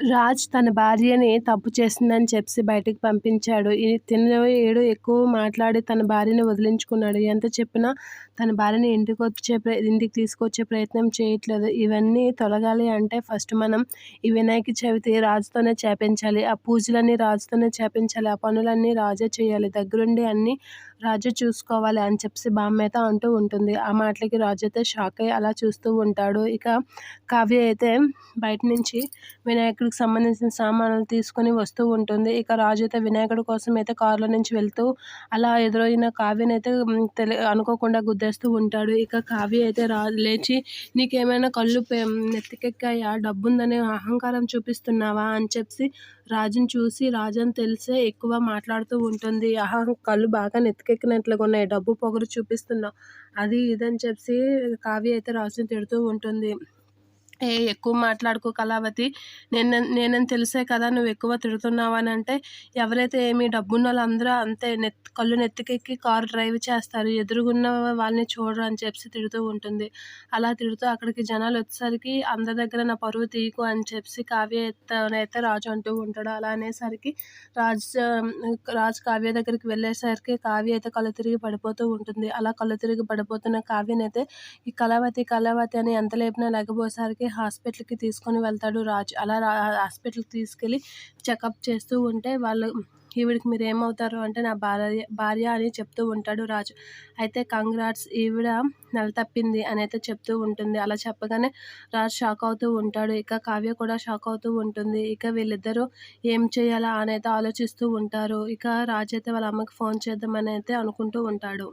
రాజ్ తన భార్యని తప్పు చేసిందని చెప్పి బయటికి పంపించాడు. తిన ఏడు ఎక్కువ మాట్లాడి తన భార్యని వదిలించుకున్నాడు. ఎంత చెప్పినా తన భార్యని ఇంటికి వచ్చే ఇంటికి తీసుకొచ్చే ప్రయత్నం చేయట్లేదు. ఇవన్నీ తొలగాలి అంటే ఫస్ట్ మనం ఈ వినాయక చవితి రాజుతోనే చేపించాలి. ఆ పూజలన్నీ రాజుతోనే చేపించాలి. ఆ పనులన్నీ రాజే చేయాలి. దగ్గరుండి అన్నీ రాజు చూసుకోవాలి అని చెప్పి బామ్మ అంటూ ఉంటుంది. ఆ మాటలకి రాజు అయితే షాక్ అయ్యి అలా చూస్తూ ఉంటాడు. ఇక కావ్య అయితే బయట నుంచి వినాయకుడికి సంబంధించిన సామాన్లు తీసుకొని వస్తూ ఉంటుంది. ఇక రాజు అయితే వినాయకుడి కోసం అయితే కారులో నుంచి వెళ్తూ అలా ఎదురైన కావ్యని అయితే తెలి అనుకోకుండా గుద్దేస్తూ ఉంటాడు. ఇక కావ్య అయితే రా లేచి నీకేమైనా కళ్ళు నెత్తికెక్కాయా? డబ్బుందనే అహంకారం చూపిస్తున్నావా? అని చెప్పి రాజుని చూసి రాజని తెలిసే ఎక్కువ మాట్లాడుతూ ఉంటుంది. ఆహా కళ్ళు బాగా నెత్తికెక్కినట్లుగా ఉన్నాయి. డబ్బు పొగరు చూపిస్తున్నావు అది ఇదని చెప్పి కావ్య అయితే రాజుని తిడుతూ ఉంటుంది. ఏ ఎక్కువ మాట్లాడుకో కళావతి. నేను నేనని తెలిసే కదా నువ్వు ఎక్కువ తిడుతున్నావు అని అంటే ఎవరైతే ఏమి డబ్బున్న వాళ్ళందరూ అంతే నెత్ కళ్ళు నెత్తికెక్కి కారు డ్రైవ్ చేస్తారు. ఎదురుగున్న వాళ్ళని చూడరు అని చెప్పి తిడుతూ ఉంటుంది. అలా తిడుతూ అక్కడికి జనాలు వచ్చేసరికి అందరి దగ్గర నా పరువు తీయకు అని చెప్పి కావ్య అయితే రాజు అంటూ ఉంటాడు. అలా అనేసరికి రాజు రాజు కావ్య దగ్గరికి వెళ్ళేసరికి కావ్య అయితే కళ్ళు తిరిగి పడిపోతూ ఉంటుంది. అలా కళ్ళు తిరిగి పడిపోతున్న కావ్యనైతే ఈ కళావతి కళావతి అని ఎంత లేపినా లేకపోయేసరికి అలాగే హాస్పిటల్కి తీసుకొని వెళ్తాడు రాజు. అలా హాస్పిటల్కి తీసుకెళ్ళి చెకప్ చేస్తూ ఉంటే వాళ్ళు ఈవిడికి మీరు ఏమవుతారు అంటే నా భార్య భార్య అని చెప్తూ ఉంటాడు రాజు. అయితే కంగ్రాట్స్ ఈవిడ నెల తప్పింది అని అయితే చెప్తూ ఉంటుంది. అలా చెప్పగానే రాజు షాక్ అవుతూ ఉంటాడు. ఇక కావ్య కూడా షాక్ అవుతూ ఉంటుంది. ఇక వీళ్ళిద్దరూ ఏం చేయాలా అని అయితే ఆలోచిస్తూ ఉంటారు. ఇక రాజు అయితే వాళ్ళ అమ్మకి ఫోన్ చేద్దామని అయితే అనుకుంటూ ఉంటాడు.